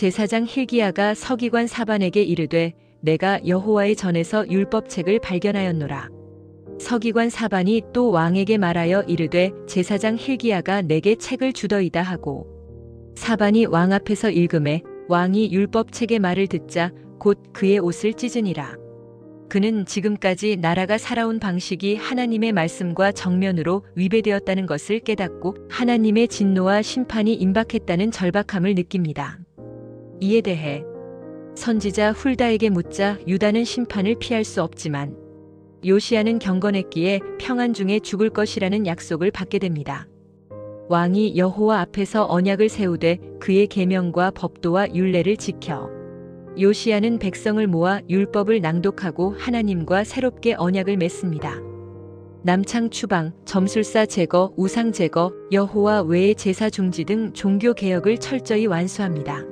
제사장 hil기야가 서기관 사반에게 이르되 내가 여호와의 전에서 율법책을 발견하였노라. 서기관 사반이 또 왕에게 말하여 이르되 제사장 hil기야가 내게 책을 주더이다 하고 사반이 왕 앞에서 읽음에 왕이 율법책의 말을 듣자 곧 그의 옷을 찢으니라. 그는 지금까지 나라가 살아온 방식이 하나님의 말씀과 정면으로 위배되었다는 것을 깨닫고 하나님의 진노와 심판이 임박했다는 절박함을 느낍니다. 이에 대해 선지자 훌다에게 묻자 유다는 심판을 피할 수 없지만 요시아는 경건했기에 평안 중에 죽을 것이라는 약속을 받게 됩니다. 왕이 여호와 앞에서 언약을 세우되 그의 계명과 법도와 율례를 지켜 요시아는 백성을 모아 율법을 낭독하고 하나님과 새롭게 언약을 맺습니다. 남창 추방, 점술사 제거, 우상 제거, 여호와 외의 제사 중지 등 종교 개혁을 철저히 완수합니다.